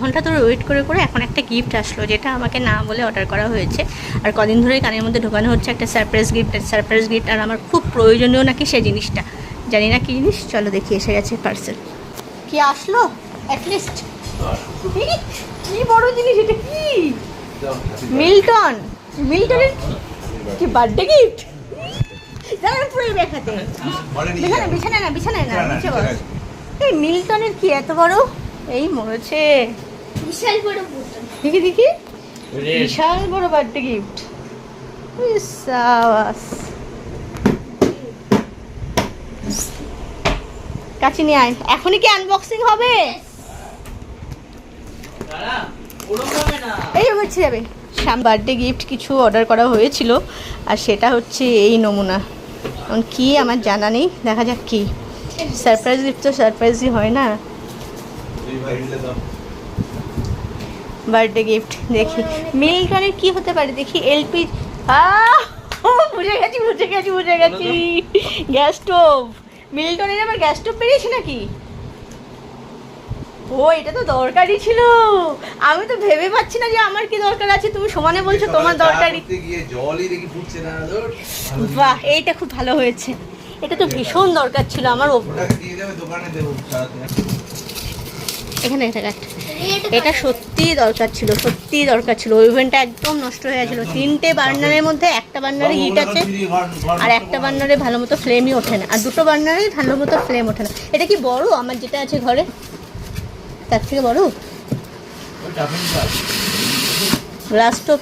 ঘণ্টা ধরে ওয়েট করে করে এখন একটা গিফট আসলো, যেটা আমাকে না বলে অর্ডার করা হয়েছে। আর কদিন ধরেই কানের মধ্যে ঢোকানো হচ্ছে একটা সারপ্রাইজ গিফট সারপ্রাইজ গিফট আর আমার খুব প্রয়োজনীয় নাকি সেই জিনিসটা। জানি না কি জিনিস, চলো দেখি, এসে গেছে পার্সেল কি আসলো? অ্যাটলিস্ট কি বড় জিনিস, এটা কি? মিল্টন। মিল্টনের কি বার্থডে গিফট দেখাতে বিছানা বিছানা না, বিছানায় না এই মিল্টনের কি এত বড়? এই মরেছে। বিশাল বড় দেখি দেখি। বিশাল বড় বার্থডে গিফট সাবাস। কাছে নিয়ে আয়। এখনই কি আনবক্সিং হবে? এই হচ্ছে যাবে। সাম বার্থডে গিফট কিছু অর্ডার করা হয়েছিল। আর সেটা হচ্ছে এই নমুনা। এখন কি আমার জানা নেই। দেখা যাক কি। সারপ্রাইজ গিফট তো সারপ্রাইজই হয় না। বার্থডে গিফট দেখি। মিল্টনের কি হতে পারে? দেখি এলপি বুঝে গেছি বুঝে গেছি বুঝে গেছি। Gas stove. মিল্টনের আবার গ্যাস স্টোভ বেরিয়েছে নাকি? ও এটা তো দরকারি ছিল। আমি তো ভেবে পাচ্ছি না যে আমার কি দরকার আছে। তুমি সমানে বলছো তোমার দরকারি গিয়ে জলই দেখি ফুটছে না বাহ এইটা খুব ভালো হয়েছে। এটা তো ভীষণ দরকার ছিল আমার ওপ- ওটাকে দিয়ে যাবে দোকানে দেবো সারাতে। এখানে এটা সত্যিই দরকার ছিল সত্যিই দরকার ছিল। ওভেনটা একদম নষ্ট হয়ে গেছিল। তিনটে বার্নারের মধ্যে একটা বার্নারে হিট আছে আর একটা বার্নারে ভালো মতো ফ্লেমই ওঠে না। আর দুটো বার্নারে ভালো মতো ফ্লেম ওঠে না। এটা কি বড়? আমার যেটা আছে ঘরে। তার থেকে বড়? গ্লাস তো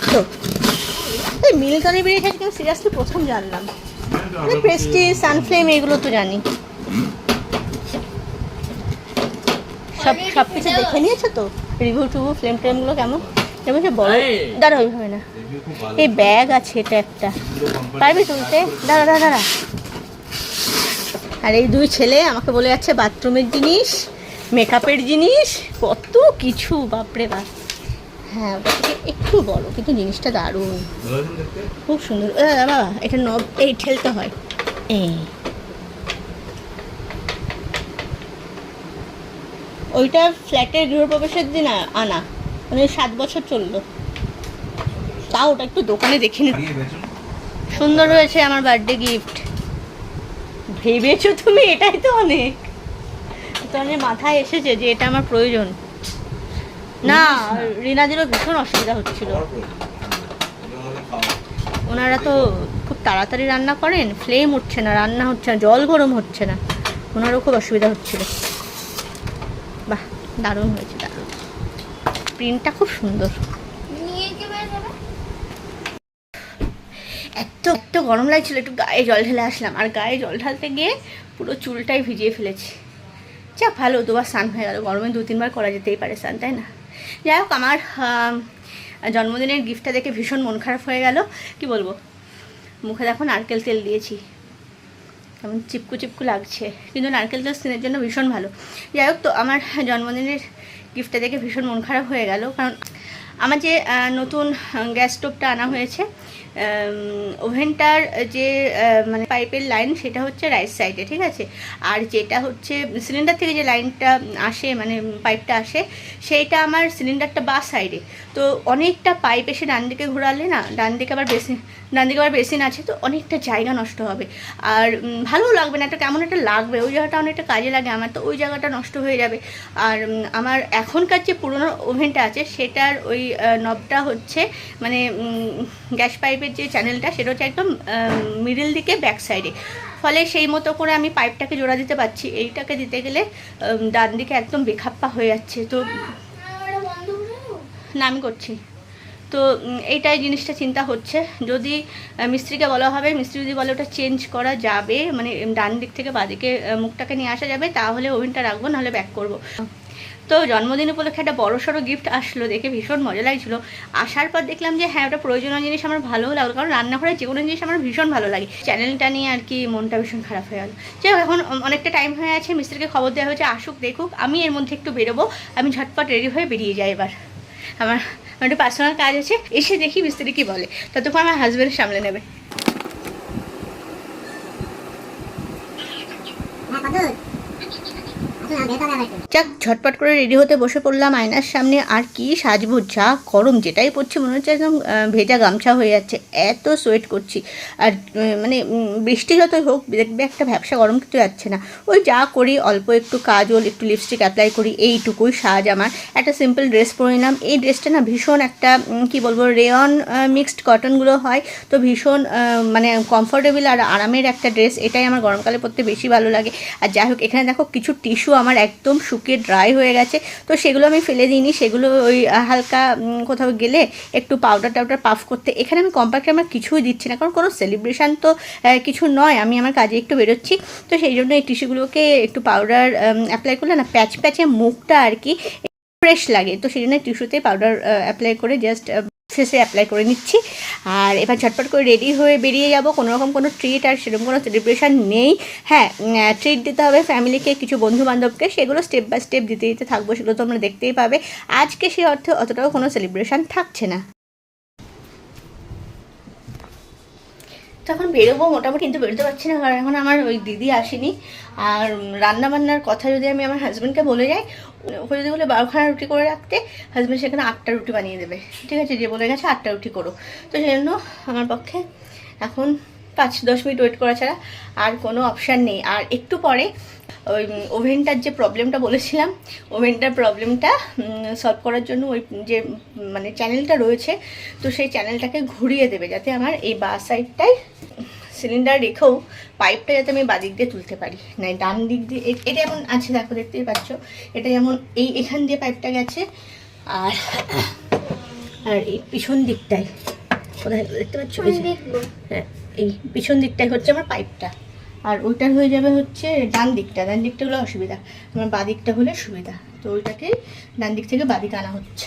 এই মিল্টনে বেরিয়ে গেছে সিরিয়াসলি প্রথম জানলাম। মানে প্রেস্টি সানফ্লেম এগুলো তো জানি। সব সব কিছু দেখে নিয়েছো তো? রিভিউ টুভু ফ্লেম টেমগুলো কেমন? কেমন সে বড় দাঁড়া ওইভাবে না। এই ব্যাগ আছে এটা একটা। পারবি তুলতে? দাঁড়া দাঁড়া দাঁড়া। আর এই দুই ছেলে আমাকে বলে যাচ্ছে বাথরুমের জিনিস মেকআপের জিনিস কত কিছু বাপরে বাপ। হ্যাঁ একটু বড় কিন্তু জিনিসটা দারুণ। খুব সুন্দর। বাবা এটা নব এই ঠেলতে হয়। এই। ওইটা ফ্ল্যাটের গৃহপ্রবেশের দিন আনা। মানে সাত বছর চলল। তাও ওটা একটু দোকানে দেখে নি। সুন্দর হয়েছে আমার বার্থডে গিফট। ভেবেছো তুমি? এটাই তো অনেক। তো অনেক মাথায় এসেছে যে এটা আমার প্রয়োজন। না রিনাদেরও ভীষণ অসুবিধা হচ্ছিল। ওনারা তো খুব তাড়াতাড়ি রান্না করেন ফ্লেম উঠছে না রান্না হচ্ছে না জল গরম হচ্ছে না। ওনারও খুব অসুবিধা হচ্ছিল। দারুণ হয়েছে, দারুণ। প্রিন্টটা খুব সুন্দর। এত এত গরম লাগছিল, একটু গায়ে জল ঢেলে আসলাম। আর গায়ে জল ঢালতে গিয়ে পুরো চুলটাই ভিজিয়ে ফেলেছি। যাক ভালো, দুবার স্নান হয়ে গেল। গরমে দু, তিনবার করা যেতেই পারে স্নান, তাই না? যাই হোক, আমার জন্মদিনের গিফটটা দেখে ভীষণ মন খারাপ হয়ে গেল। কি বলব? মুখে দেখো নারকেল তেল দিয়েছি। কেমন চিপকু চিপকু লাগছে। কিন্তু নারকেল তেল স্কিনের জন্য ভীষণ ভালো। যাই হোক তো আমার জন্মদিনের গিফটটা দেখে ভীষণ মন খারাপ হয়ে গেল। কারণ আমার যে নতুন গ্যাস স্টোভটা আনা হয়েছে ওভেনটার যে মানে পাইপের লাইন সেটা হচ্ছে রাইট সাইডে ঠিক আছে? আর যেটা হচ্ছে সিলিন্ডার থেকে যে লাইনটা আসে মানে পাইপটা আসে, সেইটা আমার সিলিন্ডারটা বা সাইডে তো অনেকটা পাইপ এসে ডান দিকে ঘোরালে না, ডান দিকে আবার বেসিন, ডান দিকে আবার বেসিন আছে, তো অনেকটা জায়গা নষ্ট হবে। আর ভালোও লাগবে না, একটা কেমন একটা লাগবে, ওই জায়গাটা অনেকটা কাজে লাগে আমার, তো ওই জায়গাটা নষ্ট হয়ে যাবে। আর আমার এখনকার যে পুরোনো ওভেনটা আছে, সেটার ওই নবটা হচ্ছে মানে গ্যাস পাইপের যে চ্যানেলটা সেটা হচ্ছে একদম মিডিল দিকে ব্যাক সাইডে ফলে সেই মতো করে আমি পাইপটাকে জোড়া দিতে পারছি। এইটাকে দিতে গেলে ডান দিকে একদম বেখাপ্পা হয়ে যাচ্ছে। তো? না, আমি করছি। তো এইটাই জিনিসটা চিন্তা হচ্ছে। যদি মিস্ত্রিকে বলা হবে, মিস্ত্রি যদি বলে ওটা চেঞ্জ করা যাবে মানে ডান দিক থেকে বাদিকে মুখটাকে নিয়ে আসা যাবে, তাহলে ওভেনটা রাখব, নাহলে ব্যাক করব। তো জন্মদিন উপলক্ষে একটা বড় সড়ো গিফট আসলো দেখে ভীষণ মজা লাগছিল। আসার পর দেখলাম যে হ্যাঁ ওটা প্রয়োজনীয় জিনিস আমার ভালোও লাগল কারণ রান্নাঘরে যে কোনো জিনিস আমার ভীষণ ভালো লাগে। চ্যানেলটা নিয়ে আর কি মনটা ভীষণ খারাপ হয়ে গেল। যাই হোক, এখন অনেকটা টাইম হয়ে আছে মিস্ত্রিকে খবর দেওয়া হয়েছে আসুক দেখুক আমি এর মধ্যে একটু বেরোবো আমি ঝটপট রেডি হয়ে বেরিয়ে যাই এবার। আমার আমার একটু পার্সোনাল কাজ আছে এসে দেখি মিস্ত্রি কি বলে। ততক্ষণ আমার হাজব্যান্ড সামলে নেবে হ্যাঁ কত আসুন না বের যাক, ঝটপট করে রেডি হতে বসে পড়লাম আয়নার সামনে। আর কি সাজবো, যা গরম যেটাই পড়ছে, মনে হচ্ছে একদম ভেজা গামছা হয়ে যাচ্ছে। এত সোয়েট করছি। আর মানে বৃষ্টি যতই হোক, দেখবে একটা ব্যবসা গরম কিছু যাচ্ছে না। ওই যা করি, অল্প একটু কাজল, একটু লিপস্টিক অ্যাপ্লাই করি, এইটুকুই সাজ আমার। একটা সিম্পল ড্রেস পরে নিলাম। এই ড্রেসটা না ভীষণ একটা কি বলব রেয়ন মিক্সড কটনগুলো হয়। তো ভীষণ মানে কমফোর্টেবল আর আরামের একটা ড্রেস এটাই আমার গরমকালে পরতে বেশি ভালো লাগে। আর যাই হোক, এখানে দেখো কিছু টিস্যু আমার একদম শুকিয়ে ড্রাই হয়ে গেছে। তো সেগুলো আমি ফেলে দিইনি, সেগুলো ওই হালকা কোথাও গেলে একটু পাউডার টাউডার পাফ করতে। এখানে আমি কম্প্যাক্টে আমার কিছুই দিচ্ছি না, কারণ কোনো সেলিব্রেশন তো কিছু নয়, আমি আমার কাজে একটু বেরোচ্ছি। তো সেই জন্য এই টিস্যুগুলোকে একটু পাউডার অ্যাপ্লাই করলে না, প্যাচ প্যাচে মুখটা আর কি ফ্রেশ লাগে। তো সেই জন্য টিস্যুতে পাউডার অ্যাপ্লাই করে জাস্ট ফেসে অ্যাপ্লাই করে নিচ্ছি। আর এবার ঝটপট করে রেডি হয়ে বেরিয়ে যাব। কোনো রকম কোনো ট্রিট আর সেরকম কোনো সেলিব্রেশন নেই। হ্যাঁ ট্রিট দিতে হবে ফ্যামিলিকে কিছু বন্ধু বান্ধবকে সেগুলো স্টেপ বাই স্টেপ দিতে দিতে থাকব, সেগুলো তোমরা দেখতেই পাবে। আজকে সেই অর্থে অতটাও কোনো সেলিব্রেশন থাকছে না। তখন বেরোবো মোটামুটি, কিন্তু বেরোতে পারছি না, কারণ এখন আমার ওই দিদি আসেনি। আর রান্নাবান্নার কথা যদি আমি আমার হাজব্যান্ডকে বলে যাই, ওকে যদি বলে, বারোখানা রুটি করে রাখতে হাজব্যান্ড সেখানে আটটা রুটি বানিয়ে দেবে। ঠিক আছে, যে বলে গেছে আটটা রুটি করো। তো সেই জন্য আমার পক্ষে এখন পাঁচ দশ মিনিট ওয়েট করা ছাড়া আর কোনো অপশান নেই। আর একটু পরে ওই ওভেনটার যে প্রবলেমটা বলেছিলাম ওভেনটার প্রবলেমটা সলভ করার জন্য ওই যে মানে চ্যানেলটা রয়েছে তো সেই চ্যানেলটাকে ঘুরিয়ে দেবে যাতে আমার এই বা সাইডটায় সিলিন্ডার রেখেও পাইপটা যাতে আমি বাদিক দিয়ে তুলতে পারি। না ডান দিক দিয়ে এটা যেমন আছে দেখো দেখতেই পাচ্ছ। এটা যেমন এই এখান দিয়ে পাইপটা গেছে আর আর এই পিছন দিকটায় কোথায়? দেখতে পাচ্ছ? হ্যাঁ। এই পিছন দিকটাই হচ্ছে আমার পাইপটা আর ওইটার হয়ে যাবে হচ্ছে ডান দিকটা। ডান দিকটা হলে অসুবিধা। আমার বাঁ দিকটা হলে সুবিধা। তো ওইটাকেই ডান দিক থেকে বাঁ দিক আনা হচ্ছে।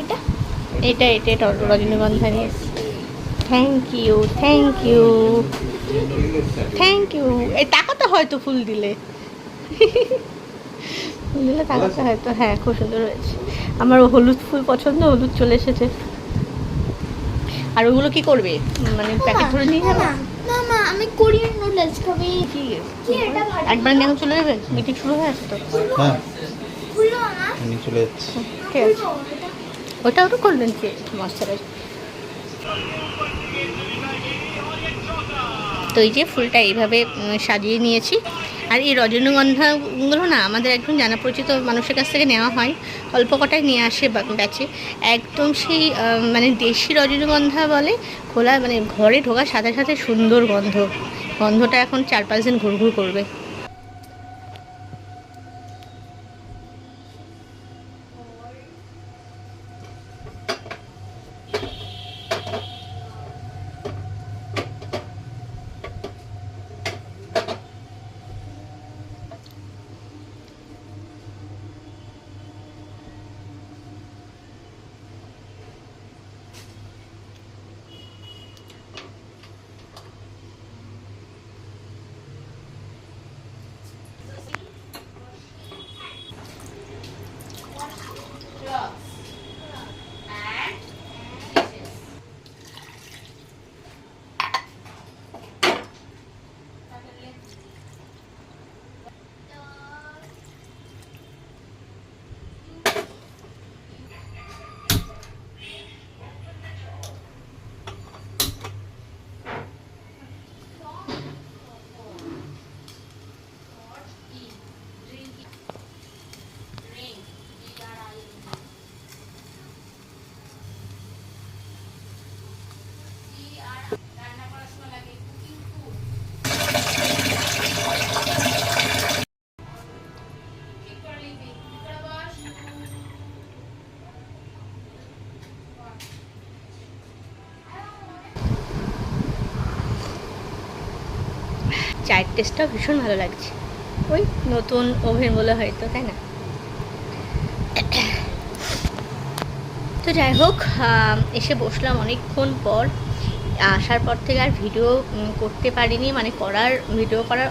এটা এটা এটা এটা রজনীগন্ধা নিয়ে thank you thank you thank you এই টাকাতে হয়তো ফুল দিলে। ফুল দিলে টাকাতে হয়তো হ্যাঁ খুব সুন্দর হয়েছে। আমার হলুদ ফুল পছন্দ হলুদ চলে এসেছে। আর ওগুলো কি করবে? মানে প্যাকেট ধরে নিয়ে যাবে? না না আমি কোরিয়ান নুডলস খাবি। কি? একবার নিয়ে চলে যাবে? মিটিং শুরু হয়ে আছে তো? হ্যাঁ। চলে ঠিক আছে ওটা ওটা করলেন কি? ময়শ্চারাইজ। তো এই যে ফুলটা এইভাবে সাজিয়ে নিয়েছি। আর এই রজনীগন্ধাগুলো না, আমাদের একজন জানা পরিচিত মানুষের কাছ থেকে নেওয়া হয়। অল্প কটায় নিয়ে আসে ব্যাচে একদম সেই মানে দেশি রজনীগন্ধা বলে, খোলা মানে ঘরে ঢোকার সাথে সাথে সুন্দর গন্ধ। গন্ধটা এখন চার পাঁচ দিন ঘুরঘুর করবে। চায়ের টেস্টটাও ভীষণ ভালো লাগছে। ওই নতুন ওভেন বলে হয়তো, তাই না? তো যাই হোক এসে বসলাম অনেকক্ষণ পর। আসার পর থেকে আর ভিডিও করতে পারিনি। মানে করার ভিডিও করার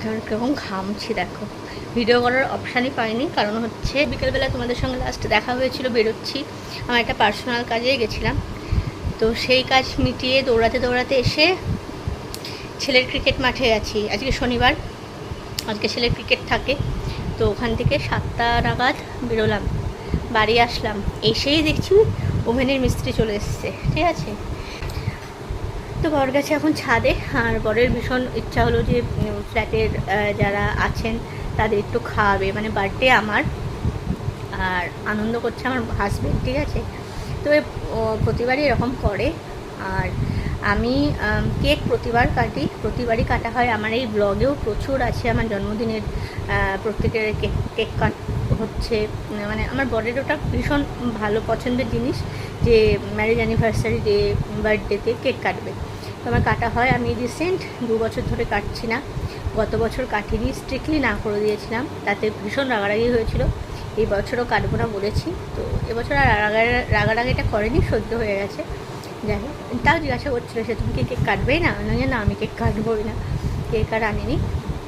কীরকম ঘামছি দেখো। ভিডিও করার অপশানই পাইনি, কারণ হচ্ছে বিকেলবেলা তোমাদের সঙ্গে লাস্ট দেখা হয়েছিল, বেরোচ্ছি। আমার একটা পার্সোনাল কাজে গেছিলাম। তো সেই কাজ মিটিয়ে দৌড়াতে দৌড়াতে এসে ছেলের ক্রিকেট মাঠে আছি। আজকে শনিবার, আজকে ছেলের ক্রিকেট থাকে। তো ওখান থেকে সাতটা নাগাদ বেরোলাম, বাড়ি আসলাম। এসেই দেখছি ওভেনের মিস্ত্রি চলে এসছে, ঠিক আছে? তো বর গেছে এখন ছাদে, আর বরের ভীষণ ইচ্ছা হলো যে ফ্ল্যাটের যারা আছেন তাদের একটু খাওয়াবে। মানে বার্থডে আমার, আর আনন্দ করছে আমার হাজবেন্ড ঠিক আছে? তো প্রতিবারই এরকম করে, আর আমি কেক প্রতিবার কাটি, প্রতিবারই কাটা হয়। আমার এই ব্লগেও প্রচুর আছে আমার জন্মদিনের প্রত্যেকের কেক কেক কাট হচ্ছে। মানে আমার বরের ওটা ভীষণ ভালো পছন্দের জিনিস যে ম্যারেজ অ্যানিভার্সারি ডে বার্থডেতে কেক কাটবে। তো আমার কাটা হয়। আমি রিসেন্ট দু বছর ধরে কাটছি না। গত বছর কাটিনি স্ট্রিক্টলি না করে দিয়েছিলাম। তাতে ভীষণ রাগারাগি হয়েছিল। এই বছরও কাটবো না বলেছি। তো এবছর আর রাগা রাগারাগিটা করেনি, সহ্য হয়ে গেছে। যাই হোক, তাও জিজ্ঞাসা করছিল সে, তুমি কি কেক কাটবেই না? আমি না, আমি কেক কাটবোই না, কেক আর আনিনি।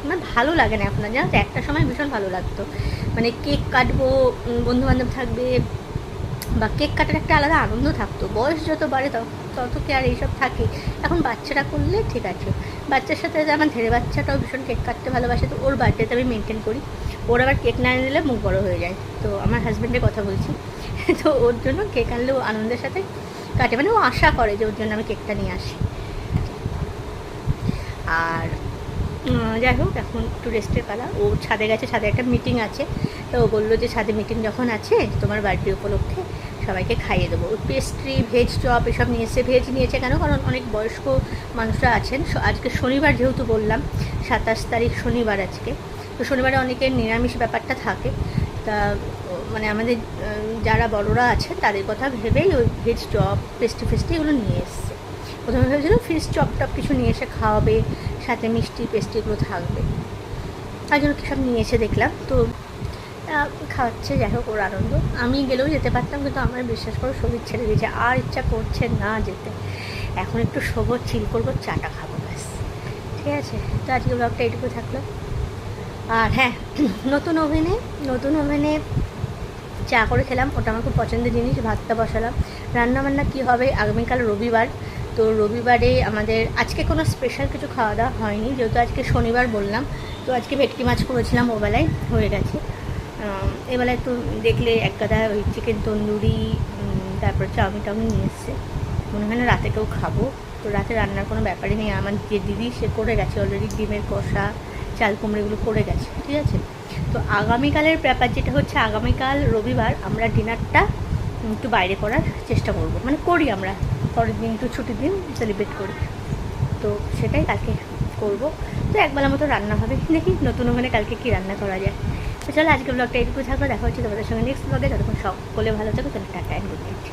আমার ভালো লাগে না আর জানো একটা সময় ভীষণ ভালো লাগতো। মানে কেক কাটবো বন্ধু বান্ধব থাকবে, বা কেক কাটার একটা আলাদা আনন্দ থাকতো। বয়স যত বাড়ে, তত কি আর এইসব থাকে। এখন বাচ্চারা করলে ঠিক আছে। বাচ্চার সাথে আমার ধেরে বাচ্চাটাও ভীষণ কেক কাটতে ভালোবাসে, তো ওর বার্থডেতে আমি মেনটেন করি। ওর আবার কেক না এনে দিলে মুখ বড় হয়ে যায়। তো আমার হাজব্যান্ডের কথা বলছি। তো ওর জন্য কেক আনলে ও আনন্দের সাথে কাটে। মানে ও আশা করে যে ওর জন্য আমি কেকটা নিয়ে আসি। আর যাই হোক, এখন একটু রেস্টের পালা। ও ছাদে গেছে, ছাদে একটা মিটিং আছে। তো ও বলল যে ছাদে মিটিং যখন আছে, তোমার বার্থডে উপলক্ষে সবাইকে খাইয়ে দেবো। পেস্ট্রি ভেজ চপ এসব নিয়ে এসে ভেজ নিয়েছে কেন? কারণ অনেক বয়স্ক মানুষরা আছেন। আজকে শনিবার যেহেতু বললাম, সাতাশ তারিখ শনিবার আজকে। তো শনিবারে অনেকের নিরামিষ ব্যাপারটা থাকে। তা মানে আমাদের যারা বড়রা আছে, তাদের কথা ভেবেই ওই ভেজ চপ পেস্টি ফেস্টি এগুলো নিয়ে এসছে। প্রথমে ভেবেছিলাম ফিস চপ টপ কিছু নিয়ে এসে খাওয়াবে, সাথে মিষ্টি পেস্ট্রিগুলো থাকবে। তার জন্য সব নিয়ে এসে দেখলাম। তো খাওয়াচ্ছে যাই হোক, ওর আনন্দ। আমি গেলেও যেতে পারতাম, কিন্তু আমার বিশ্বাস করো, শরীর ছেড়ে দিয়েছে। আর ইচ্ছা করছে না যেতে। এখন একটু শোবো চিল করব, চাটা খাব, ব্যাস। ঠিক আছে? তো আজকে ব্লগটা এইটুকু থাকল। আর হ্যাঁ নতুন ওভেনে নতুন ওভেনে চা করে খেলাম। ওটা আমার খুব পছন্দের জিনিস ভাতটা বসালাম। রান্না বান্না কী হবে আগামীকাল রবিবার। তো রবিবারে আমাদের আজকে কোনো স্পেশাল কিছু খাওয়া দাওয়া হয়নি যেহেতু আজকে শনিবার বললাম। তো আজকে ভেটকি মাছ করেছিলাম ওবেলায় হয়ে গেছে। আম, এবেলা একটু দেখলে এক গাদা ওই চিকেন তন্দুরি তারপর চাউমিন টাউমিন নিয়ে এসছে। মনে হয় না রাতে কেউ খাব। তো রাতে রান্নার কোনো ব্যাপারই নেই। আমার যে দিদি সে করে গেছে অলরেডি ডিমের কষা। চাল কুমড়ো এগুলো করে গেছে, ঠিক আছে? তো আগামীকালের ব্যাপার যেটা হচ্ছে, আগামীকাল রবিবার আমরা ডিনারটা একটু বাইরে করার চেষ্টা করব। মানে করি আমরা, পরের দিন একটু ছুটির দিন সেলিব্রেট করি। তো সেটাই কালকে করব। তো একবেলা মতো রান্না হবে। দেখি নতুন ওখানে কালকে কি রান্না করা যায়। তো চলো আজকে ব্লগটা এইটুকু থাকল। দেখা হচ্ছে তোমাদের সঙ্গে নেক্সট ব্লগে যতক্ষণ সকলে ভালো থাকো, তাহলে টাটা গুড নাইট